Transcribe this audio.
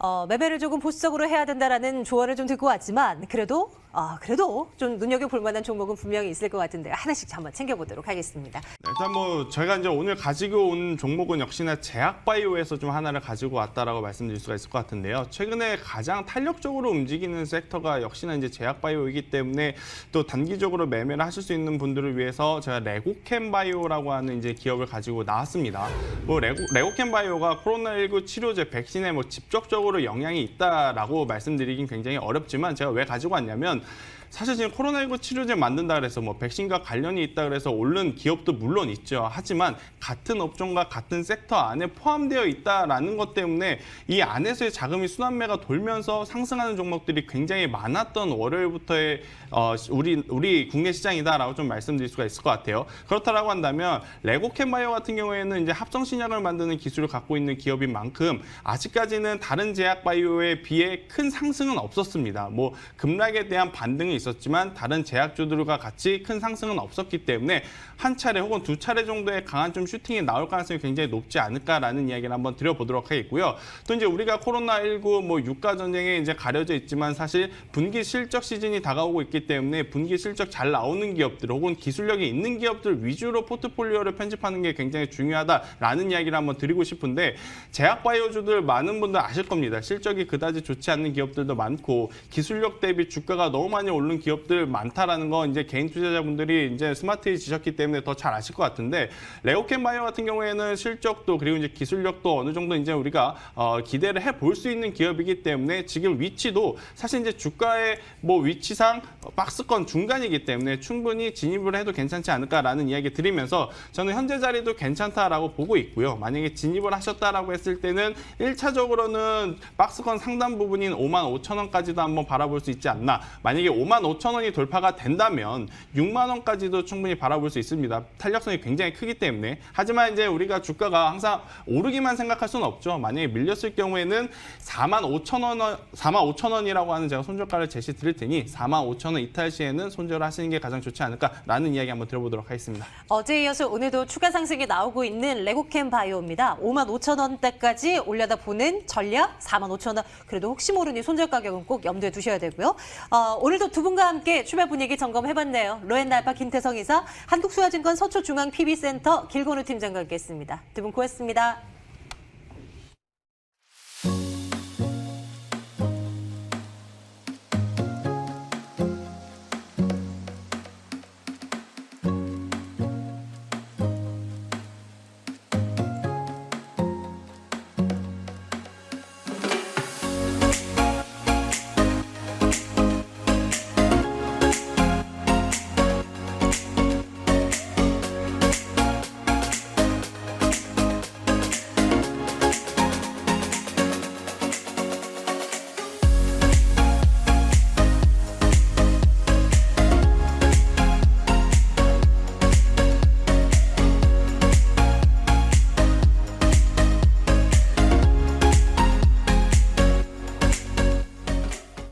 어, 매매를 조금 보수적으로 해야 된다라는 조언을 좀 듣고 왔지만 그래도 아, 그래도 좀 눈여겨 볼 만한 종목은 분명히 있을 것 같은데 하나씩 한번 챙겨보도록 하겠습니다. 일단 뭐 저희가 이제 오늘 가지고 온 종목은 역시나 제약바이오에서 좀 하나를 가지고 왔다라고 말씀드릴 수가 있을 것 같은데요. 최근에 가장 탄력적으로 움직이는 섹터가 역시나 이제 제약바이오이기 때문에 또 단기적으로 매매를 하실 수 있는 분들을 위해서 제가 레고캠바이오라고 하는 이제 기업을 가지고 나왔습니다. 뭐 레고, 레고캠바이오가 코로나19 치료제 백신에 뭐 직접적으로 영향이 있다라고 말씀드리긴 굉장히 어렵지만 제가 왜 가지고 왔냐면 사실 지금 코로나19 치료제 만든다 그래서 뭐 백신과 관련이 있다 그래서 오른 기업도 물론 있죠. 하지만 같은 업종과 같은 섹터 안에 포함되어 있다라는 것 때문에 이 안에서의 자금이 순환매가 돌면서 상승하는 종목들이 굉장히 많았던 월요일부터의 어, 우리 우리 국내 시장이다라고 좀 말씀드릴 수가 있을 것 같아요. 그렇다라고 한다면 레고캠바이오 같은 경우에는 이제 합성 신약을 만드는 기술을 갖고 있는 기업인 만큼 아직까지는 다른 제약 바이오에 비해 큰 상승은 없었습니다. 뭐 급락에 대한 반등이 있었지만 다른 제약주들과 같이 큰 상승은 없었기 때문에 한 차례 혹은 두 차례 정도의 강한 좀 슈팅이 나올 가능성이 굉장히 높지 않을까라는 이야기를 한번 드려보도록 하겠고요. 또 이제 우리가 코로나19 뭐 유가 전쟁에 이제 가려져 있지만 사실 분기 실적 시즌이 다가오고 있기 때문에 분기 실적 잘 나오는 기업들 혹은 기술력이 있는 기업들 위주로 포트폴리오를 편집하는 게 굉장히 중요하다라는 이야기를 한번 드리고 싶은데 제약 바이오주들 많은 분들 아실 겁니다. 실적이 그다지 좋지 않는 기업들도 많고 기술력 대비 주가가 너무 많이 오른 기업들 많다라는 거 이제 개인 투자자분들이 이제 스마트해지셨기 때문에 더 잘 아실 것 같은데 레오캠 바이오 같은 경우에는 실적도 그리고 이제 기술력도 어느 정도 이제 우리가 어, 기대를 해 볼 수 있는 기업이기 때문에 지금 위치도 사실 이제 주가의 뭐 위치상 박스권 중간이기 때문에 충분히 진입을 해도 괜찮지 않을까라는 이야기 드리면서 저는 현재 자리도 괜찮다라고 보고 있고요. 만약에 진입을 하셨다라고 했을 때는 1차적으로는 박스권 상단 부분인 5만 5천 원까지도 한번 바라볼 수 있지 않나. 만약에 5만 5천 원이 돌파가 된다면 6만 원까지도 충분히 바라볼 수 있습니다. 탄력성이 굉장히 크기 때문에. 하지만 이제 우리가 주가가 항상 오르기만 생각할 수는 없죠. 만약에 밀렸을 경우에는 4만 5천 원, 4만 5천 원이라고 하는 제가 손절가를 제시 드릴 테니 4만 5천 원 이탈 시에는 손절을 하시는 게 가장 좋지 않을까라는 이야기 한번 들어보도록 하겠습니다. 어제에 이어서 오늘도 추가 상승이 나오고 있는 레고캠 바이오입니다. 5만 5천 원대까지 올려다 보는 전략 4만 5천 원. 그래도 혹시 모르니 손절 가격은 꼭 염두에 두셔야 되고요. 어, 오늘도 두 분과 함께 출발 분위기 점검해봤네요. 로엔날파 김태성 이사, 한국수화증권 서초중앙 PB센터 길건우 팀장과 함께했습니다. 두 분 고맙습니다.